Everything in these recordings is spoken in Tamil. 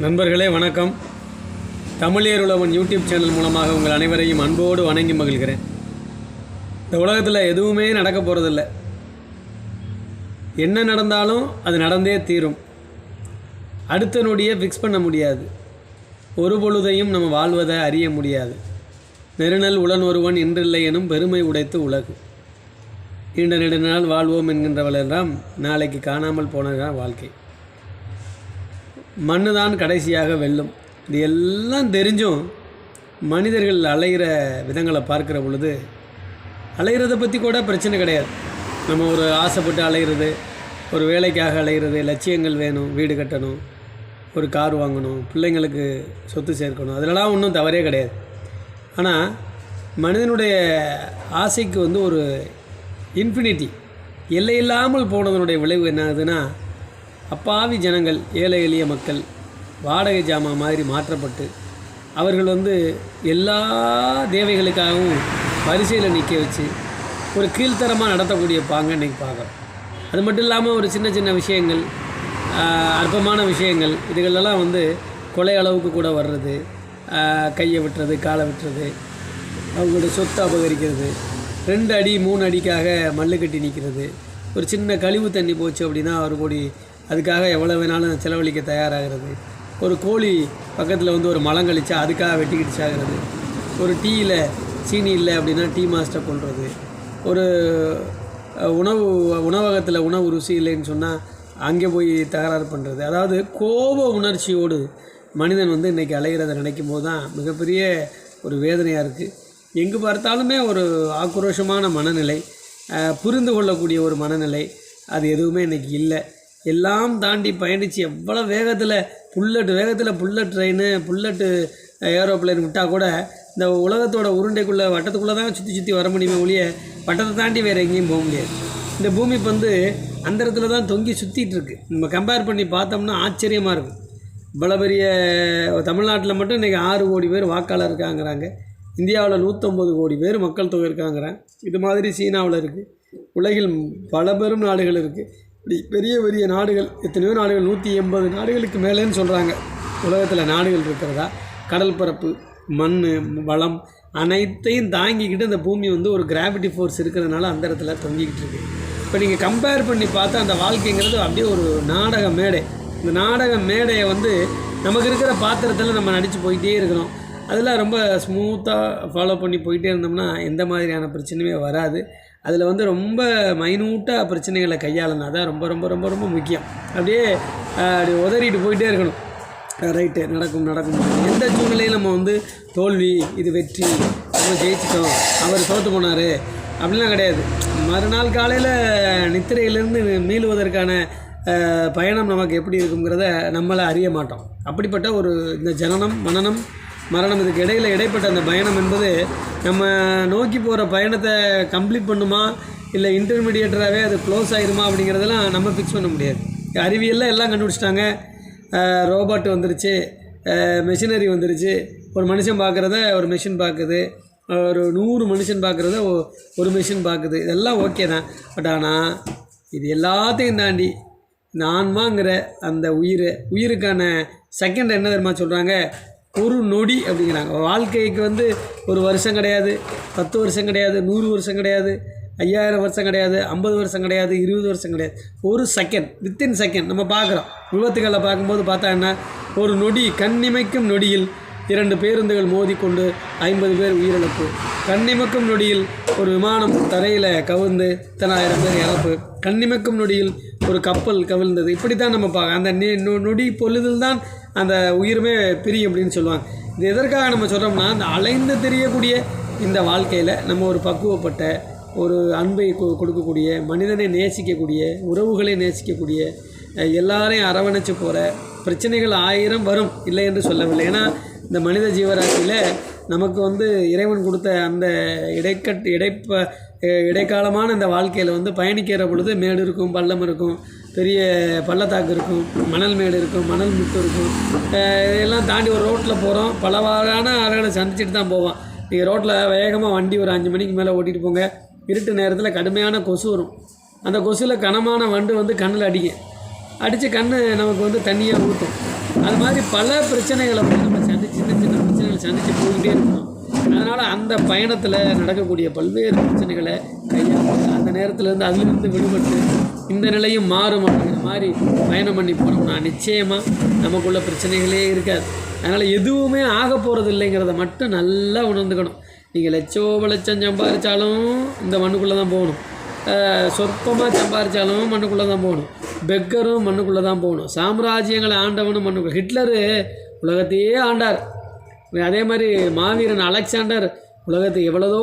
நண்பர்களே வணக்கம். தமிழியர் உழவன் யூடியூப் சேனல் மூலமாக உங்கள் அனைவரையும் அன்போடு வணங்கி மகிழ்கிறேன். இந்த உலகத்தில் எதுவுமே நடக்க போகிறதில்ல என்ன நடந்தாலும் அது நடந்தே தீரும். அடுத்த நொடியை ஃபிக்ஸ் பண்ண முடியாது. ஒரு பொழுதையும் நம்ம வாழ்வதை அறிய முடியாது. நெருநல் உடன் ஒருவன் இன்றில்லை எனும் பெருமை உடைத்து உலகு. நீண்ட நெடுநாள் வாழ்வோம் என்கின்றவளெல்லாம் நாளைக்கு காணாமல் போனதான் வாழ்க்கை. மண்ணு தான் கடைசியாக வெல்லும். இது எல்லாம் தெரிஞ்சும் மனிதர்கள் அலைகிற விதங்களை பார்க்குற பொழுது அலைகிறத பற்றி கூட பிரச்சனை கிடையாது. நம்ம ஒரு ஆசைப்பட்டு அலைகிறது ஒரு வேலைக்காக அலைகிறது லட்சியங்கள் வேணும் வீடு கட்டணும் ஒரு கார் வாங்கணும் பிள்ளைங்களுக்கு சொத்து சேர்க்கணும் அதிலலாம் ஒன்றும் தவறே கிடையாது. ஆனால் மனிதனுடைய ஆசைக்கு வந்து ஒரு இன்ஃபினிட்டி எல்லையில்லாமல் போனதனுடைய விளைவு என்ன ஆகுதுன்னா அப்பாவி ஜனங்கள் ஏழை எளிய மக்கள் வாடகை ஜாமான் மாதிரி மாற்றப்பட்டு அவர்கள் வந்து எல்லா தேவைகளுக்காகவும் வரிசையில் நிற்க வச்சு ஒரு கீழ்த்தரமாக நடத்தக்கூடிய பாங்க இன்றைக்கி பார்க்குறோம் அது மட்டும் இல்லாமல் ஒரு சின்ன சின்ன விஷயங்கள் அற்பமான விஷயங்கள் இதுகளெல்லாம் வந்து கொலை அளவுக்கு கூட வர்றது கையை விட்டுறது காலை விட்டுறது அவங்களோட சொத்தை அபகரிக்கிறது ரெண்டு அடி மூணு அடிக்காக மல்லு கட்டி நிற்கிறது ஒரு சின்ன கழிவு தண்ணி போச்சு அப்படின்னா ஒரு கோடி அதுக்காக எவ்வளோ வேணாலும் செலவழிக்க தயாராகிறது. ஒரு கோழி பக்கத்தில் வந்து ஒரு மலம் கழிச்சா அதுக்காக வெட்டிக்கிட்டு சாகிறது. ஒரு டீயில் சீனி இல்லை அப்படின்னா டீ மாஸ்டர் கொள்வது ஒரு உணவு உணவகத்தில் உணவு ருசி இல்லைன்னு சொன்னால் அங்கே போய் தகராறு பண்ணுறது அதாவது கோப உணர்ச்சியோடு மனிதன் வந்து இன்றைக்கி அலைகிறத நினைக்கும் போது தான் மிகப்பெரிய ஒரு வேதனையாக இருக்குது எங்கு பார்த்தாலுமே ஒரு ஆக்ரோஷமான மனநிலை புரிந்து கொள்ளக்கூடிய ஒரு மனநிலை அது எதுவுமே இன்றைக்கி இல்லை. எல்லாம் தாண்டி பயணித்து எவ்வளோ வேகத்தில் புல்லட் வேகத்தில் புல்லட் ட்ரெயின் புல்லட்டு ஏரோப்ளேன் விட்டால் கூட இந்த உலகத்தோட உருண்டைக்குள்ளே வட்டத்துக்குள்ளே தான் சுற்றி சுற்றி வர முடியுமே ஒழிய வட்டத்தை தாண்டி வேறு எங்கேயும் போக முடியாது. இந்த பூமி பந்து அந்த இடத்துல தான் தொங்கி சுற்றிட்டுருக்கு நம்ம கம்பேர் பண்ணி பார்த்தோம்னா ஆச்சரியமாக இருக்கும் இவ்வளோ பெரிய தமிழ்நாட்டில் மட்டும் இன்றைக்கி ஆறு கோடி பேர் வாக்காளர் இருக்காங்கிறாங்க. இந்தியாவில் நூற்றம்பது கோடி பேர் மக்கள் தொகை இருக்காங்கிறாங்க. இது மாதிரி சீனாவில் இருக்குது உலகில் பல பெரும் நாடுகள் இருக்குது இப்படி பெரிய பெரிய நாடுகள் எத்தனையோ நாடுகள் நூற்றி எண்பது நாடுகளுக்கு மேலேன்னு சொல்கிறாங்க உலகத்தில் நாடுகள் இருக்கிறதா? கடல் பரப்பு மண் வளம் அனைத்தையும் தாங்கிக்கிட்டு அந்த பூமி வந்து ஒரு கிராவிட்டி ஃபோர்ஸ் இருக்கிறதுனால அந்த இடத்துல தொங்கிக்கிட்டு இருக்கு. இப்போ நீங்கள் கம்பேர் பண்ணி பார்த்தா அந்த வாழ்க்கைங்கிறது அப்படியே ஒரு நாடக மேடை. இந்த நாடக மேடையை வந்து நமக்கு இருக்கிற பாத்திரத்தில் நம்ம நடித்து போயிட்டே இருக்கிறோம். அதில் ரொம்ப ஸ்மூத்தாக ஃபாலோ பண்ணி போயிட்டே இருந்தோம்னா எந்த மாதிரியான பிரச்சனையுமே வராது. அதில் வந்து ரொம்ப மைனூட்டாக பிரச்சனைகளை கையாளணும் அதான் ரொம்ப ரொம்ப ரொம்ப ரொம்ப முக்கியம். அப்படியே அப்படி உதறிட்டு போயிட்டே இருக்கணும். ரைட்டு நடக்கும் நடக்கும். எந்த சூழ்நிலையும் நம்ம வந்து தோல்வி இது வெற்றி நம்ம ஜெயிச்சிட்டோம் அவர் தோற்று போனார் அப்படிலாம் கிடையாது. மறுநாள் காலையில் நித்திரையிலேருந்து மீளுவதற்கான பயணம் நமக்கு எப்படி இருக்குங்கிறத நம்மளை அறிய மாட்டோம். அப்படிப்பட்ட ஒரு இந்த ஜனனம் மனனம் மரணம் இதுக்கு இடையில் இடைப்பட்ட அந்த பயணம் என்பது நம்ம நோக்கி போகிற பயணத்தை கம்ப்ளீட் பண்ணுமா? இல்லை இன்டர்மீடியேட்டராகவே அது க்ளோஸ் ஆகிடுமா அப்படிங்கிறதெல்லாம் நம்ம ஃபிக்ஸ் பண்ண முடியாது. அறிவியலில் எல்லாம் கண்டுபிடிச்சிட்டாங்க. ரோபோட் வந்துருச்சு. மெஷினரி வந்துருச்சு. ஒரு மனுஷன் பார்க்குறத ஒரு மெஷின் பார்க்குது ஒரு நூறு மனுஷன் பார்க்குறத ஒரு மிஷின் பார்க்குது இதெல்லாம் ஓகே தான். பட் ஆனால் இது எல்லாத்தையும் தாண்டி நான்மாங்கிற அந்த உயிர் உயிருக்கான செகண்ட் என்ன தெரியுமா சொல்கிறாங்க ஒரு நொடி அப்படிங்கிறாங்க. வாழ்க்கைக்கு வந்து ஒரு வருஷம் கிடையாது பத்து வருஷம் கிடையாது நூறு வருஷம் கிடையாது ஐயாயிரம் வருஷம் கிடையாது ஐம்பது வருஷம் கிடையாது இருபது வருஷம் கிடையாது. ஒரு செகண்ட் வித்தின் செகண்ட் நம்ம பார்க்குறோம். விபத்துக்களை பார்க்கும்போது பார்த்தா என்ன? ஒரு நொடி கண்ணிமைக்கும் நொடியில் இரண்டு பேருந்துகள் மோதிக்கொண்டு ஐம்பது பேர் உயிரிழப்பு. கண்ணிமைக்கும் நொடியில் ஒரு விமானம் தரையில் கவிழ்ந்து இத்தனாயிரம் பேர் இறப்பு. கண்ணிமைக்கும் நொடியில் ஒரு கப்பல் கவிழ்ந்தது. இப்படி தான் நம்ம பார்க்க. அந்த நொடி பொழுதில் தான் அந்த உயிருமே பிரியும் அப்படின்னு சொல்லுவாங்க. இது எதற்காக நம்ம சொல்கிறோம்னா அந்த அலைந்து தெரியக்கூடிய இந்த வாழ்க்கையில் நம்ம ஒரு பக்குவப்பட்ட ஒரு அன்பை கொ- கொடுக்கக்கூடிய மனிதனை நேசிக்கக்கூடிய உறவுகளை நேசிக்கக்கூடிய எல்லாரையும் அரவணைச்சு போகிற பிரச்சனைகள் ஆயிரம் வரும் இல்லை என்று சொல்லவில்லை. ஏன்னா இந்த மனித ஜீவராசியில் நமக்கு வந்து இறைவன் கொடுத்த அந்த இடைக்கட் இடைப்ப இடைக்காலமான இந்த வாழ்க்கையில் வந்து பயணிக்கிற பொழுது மேடு இருக்கும் பள்ளம் இருக்கும் பெரிய பள்ளத்தாக்கு இருக்கும் மணல் மேடு இருக்கும் மணல் முட்டு இருக்கும். இதெல்லாம் தாண்டி ஒரு ரோட்டில் போகிறோம் பலவாறான ஆறுகளை சந்திச்சுட்டு தான் போவோம். நீங்கள் ரோட்டில் வேகமாக வண்டி ஒரு அஞ்சு மணிக்கு மேலே ஓட்டிகிட்டு போங்க. இருட்டு நேரத்தில் கடுமையான கொசு வரும். அந்த கொசுவில் கனமான வண்டு வந்து கண்ணில் அடிக்கும். அடித்து கண் நமக்கு வந்து தண்ணியாக ஊற்றும் அது மாதிரி பல பிரச்சனைகளை வந்து நம்ம சந்திச்சு சின்ன சின்ன பிரச்சனைகளை சந்தித்து போய்கிட்டே இருக்கணும் அதனால் அந்த பயணத்தில் நடக்கக்கூடிய பல்வேறு பிரச்சனைகளை கையாண்டு அந்த நேரத்துலேருந்து அதிலிருந்து விடுபட்டு இந்த நிலையும் மாறும் அப்படிங்கிற மாதிரி பயணம் பண்ணி போனோம்னா நிச்சயமாக நமக்குள்ள பிரச்சனைகளே இருக்காது. அதனால் எதுவுமே ஆக போகிறது இல்லைங்கிறத மட்டும் நல்லா உணர்ந்துக்கணும். நீங்கள் லட்சோப லட்சம் சம்பாதிச்சாலும் இந்த மண்ணுக்குள்ளே தான் போகணும். சொற்பமாக சம்பாதிச்சாலும் மண்ணுக்குள்ளே தான் போகணும். பெக்கரும் மண்ணுக்குள்ளே தான் போகணும். சாம்ராஜ்யங்களை ஆண்டவனும் மண்ணுக்குள்ளே. ஹிட்லரு உலகத்தையே ஆண்டார். அதே மாதிரி மாவீரன் அலெக்சாண்டர் உலகத்தை எவ்வளதோ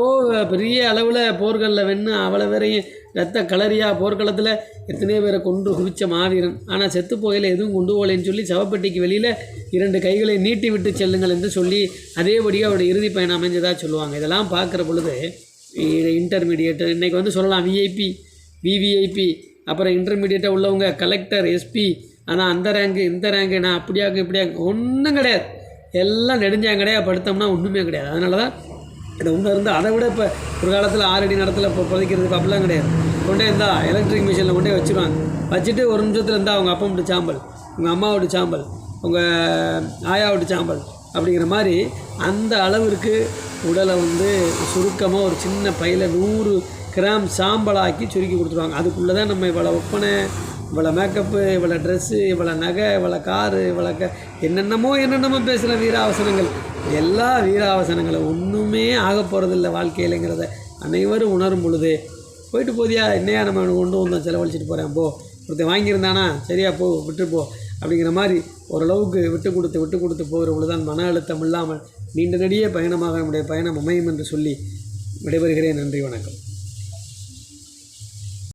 பெரிய அளவில் போர்களில் வென்று அவ்வளோ பேரையும் ரத்த களரியாக போர்க்களத்தில் எத்தனையோ பேரை கொண்டு குவிச்ச மாவீரன். ஆனால் செத்து போகையில் எதுவும் கொண்டு போகலைன்னு சொல்லி சவப்பட்டிக்கு வெளியில் இரண்டு கைகளை நீட்டி விட்டு செல்லுங்கள் என்று சொல்லி அதேபடியாக அவருடைய இறுதி பயணம் அமைஞ்சதாக சொல்லுவாங்க. இதெல்லாம் பார்க்குற பொழுது இன்டர்மீடியேட் இன்றைக்கி வந்து சொல்லலாம் விஐபி விவிஐபி அப்புறம் இன்டர்மீடியேட்டாக உள்ளவங்க கலெக்டர் எஸ்பி ஆனால் அந்த ரேங்கு இந்த ரேங்கு நான் அப்படியாக்கு இப்படியாக்கு ஒன்றும் கிடையாது. எல்லாம் நெடுஞ்சாங்கடையாக படுத்தோம்னா ஒன்றுமே கிடையாது. அதனால தான் இதை உணர்ந்து அதை விட இப்போ ஒரு காலத்தில் ஆறடி நடத்தில் இப்போ புதைக்கிறதுக்கு அப்படிலாம் கிடையாது. கொண்டே இருந்தா எலக்ட்ரிக் மிஷினில் கொண்டே வச்சுருவாங்க. வச்சுட்டு ஒரு நிமிஷத்தில் இருந்தால் அவங்க அப்பா விட்டு சாம்பல் உங்கள் அம்மாவோட சாம்பல் உங்கள் ஆயாவோட சாம்பல் அப்படிங்கிற மாதிரி அந்த அளவிற்கு உடலை வந்து சுருக்கமாக ஒரு சின்ன பையில் நூறு கிராம் சாம்பலாக்கி சுருக்கி கொடுத்துருவாங்க. அதுக்குள்ளே தான் நம்ம இவ்வளோ ஒப்பனை இவ்வளோ மேக்கப்பு இவ்வளோ ட்ரெஸ்ஸு இவ்வளோ நகை இவ்வளோ காரு இவ்வளோ க என்னென்னமோ என்னென்னமோ பேசுகிற வீராவசனங்கள். எல்லா வீராவசனங்களும் ஒன்றுமே ஆக போகிறதில்ல வாழ்க்கையிலங்கிறத அனைவரும் உணரும் பொழுது போயிட்டு போதியா? என்னையா நம்ம கொண்டு வந்தோம் செலவழிச்சிட்டு போகிறேன் போ. ஒருத்தன் வாங்கியிருந்தானா? சரியா போ விட்டு போ. அப்படிங்கிற மாதிரி ஓரளவுக்கு விட்டு கொடுத்து விட்டு கொடுத்து போகிற பொழுதுதான் மன அழுத்தம் இல்லாமல் நீண்ட நடிகே பயணமாக நம்முடைய பயணம் அமையும் என்று சொல்லி விடைபெறுகிறேன். நன்றி வணக்கம்.